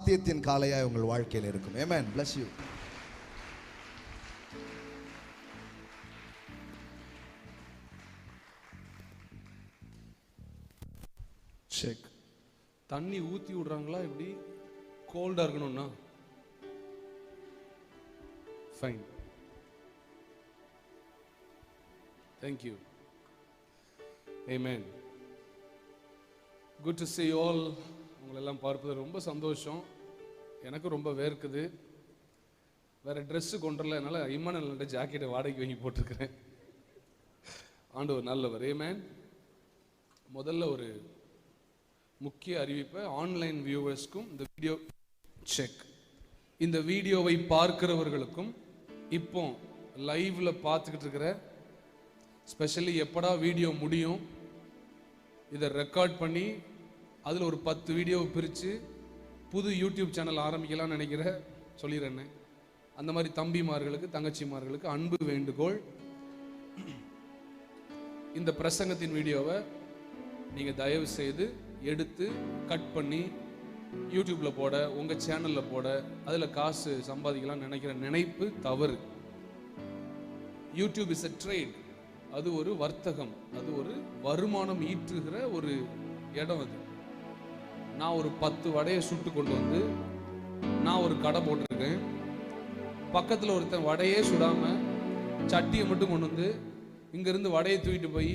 சாத்தியத்தின் காலையாய் உங்கள் வாழ்க்கையில் இருக்கும். ஏமேன் பிளஸ் யூ செக் தண்ணி ஊற்றி விடுறாங்களா எப்படி? கோல்டாக இருக்கணும்னா? ஃபைன் தேங்க்யூ ஏமேன் குட் டு சி ஆல் உங்களெல்லாம் பார்ப்பது ரொம்ப சந்தோஷம். எனக்கு ரொம்ப வேர்க்குது. வேறு ட்ரெஸ்ஸு கொண்டுல என்னால் இம்மானல்ட்ட ஜாக்கெட்டை வாடகைக்கு வாங்கி போட்டிருக்கிறேன். ஆண்டவர் நல்லவர். ஏமேன் முதல்ல ஒரு முக்கிய அறிவிப்பை ஆன்லைன் வியூவர்ஸ்க்கும் இந்த வீடியோ செக் இந்த வீடியோவை பார்க்கிறவர்களுக்கும் இப்போ லைவில் பார்த்துக்கிட்டு இருக்கிற ஸ்பெஷலி எப்படா வீடியோ முடியும் இதை ரெக்கார்ட் பண்ணி அதில் ஒரு பத்து வீடியோவை பிரித்து புது யூடியூப் சேனல் ஆரம்பிக்கலாம்னு நினைக்கிற சொல்லிடுறேன்னு. அந்த மாதிரி தம்பிமார்களுக்கு தங்கச்சிமார்களுக்கு அன்பு வேண்டுகோள். இந்த பிரசங்கத்தின் வீடியோவை நீங்கள் தயவு செய்து எடுத்து கட் பண்ணி யூடியூப்பில் போட உங்கள் சேனலில் போட அதில் காசு சம்பாதிக்கலாம்னு நினைக்கிற நினைப்பு தவறு. யூடியூப் இஸ் எ ட்ரேட் அது ஒரு வர்த்தகம். அது ஒரு வருமானம் ஈற்றுகிற ஒரு இடம் அது. நான் ஒரு பத்து வடையை சுட்டு கொண்டு வந்து நான் ஒரு கடை போட்டிருக்கேன். பக்கத்தில் ஒருத்தன் வடையே சுடாமல் சட்டியை மட்டும் கொண்டு வந்து இங்கேருந்து வடையை தூக்கிட்டு போய்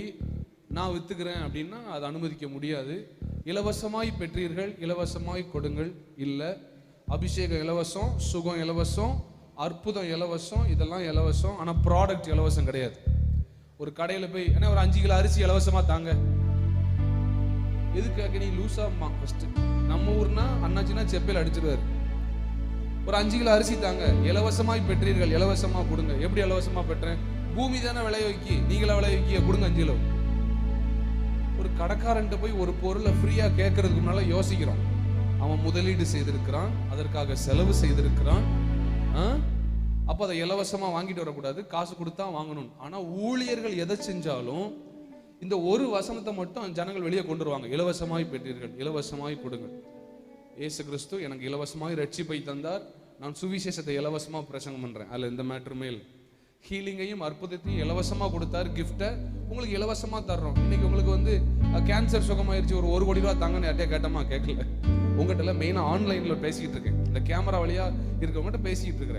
நான் விற்றுக்கிறேன் அப்படின்னா அது அனுமதிக்க முடியாது. இலவசமாய் பெற்றீர்கள் இலவசமாய் கொடுங்கள். இல்லை அபிஷேகம் இலவசம் சுகம் இலவசம் அற்புதம் இலவசம் இதெல்லாம் இலவசம் ஆனால் ப்ராடக்ட் இலவசம் கிடையாது. ஒரு கடையில் போய் ஏன்னா ஒரு அஞ்சு கிலோ அரிசி இலவசமாக தாங்க. எதுக்காக நீ லூசாமா ஃபர்ஸ்ட் நம்ம ஊர்னா அண்ணாச்சினா செப்பல் அடிச்சிருவாரு. ஒரு அஞ்சு கிலோ அரிசி தாங்க. இலவசமாய் பெற்றீர்கள். இலவசமா கொடுங்க. எப்படி இலவசமா பெற்றேன்? பூமி தானே விளைய வைக்கி. நீங்களா விளைய வைக்கிய? கொடுங்க அஞ்சு கிலோ. ஒரு கடைக்காரன்ட்ட போய் ஒரு பொருளை ஃப்ரீயா கேட்கறதுக்கு முன்னால யோசிக்கிறோம். அவன் முதலீடு செய்திருக்கிறான். அதற்காக செலவு செய்திருக்கிறான். அப்போ அப்ப அதை இலவசமா வாங்கிட்டு வரக்கூடாது. காசு கொடுத்தா வாங்கணும். ஆனா ஊழியர்கள் எதை செஞ்சாலும் இந்த ஒரு வசனத்தை மட்டும் ஜனங்கள் வெளியே கொண்டு வருவாங்க. இலவசமாய் பெற்றீர்கள் இலவசமாய் கொடுங்கள். ஏசு கிறிஸ்து எனக்கு இலவசமாய் ரட்சிப்பை தந்தார். நான் சுவிசேஷத்தை இலவசமாக பிரசங்கம் பண்ணுறேன் அதில் இந்த மேட்ருமே இல்லை. ஹீலிங்கையும் அற்புதத்தையும் இலவசமாக கொடுத்தார். கிஃப்ட்டை உங்களுக்கு இலவசமாக தர்றோம். இன்னைக்கு உங்களுக்கு வந்து கேன்சர் சுகமாயிருச்சு ஒரு ஒரு கோடி ரூபா தாங்கன்னு யார்ட்டே கேட்டமா? கேட்கல. உங்கள்கிட்ட மெயினாக ஆன்லைனில் பேசிக்கிட்டு இருக்கேன். இந்த கேமரா வழியாக இருக்கவங்ககிட்ட பேசிக்கிட்டு இருக்கிறேன்.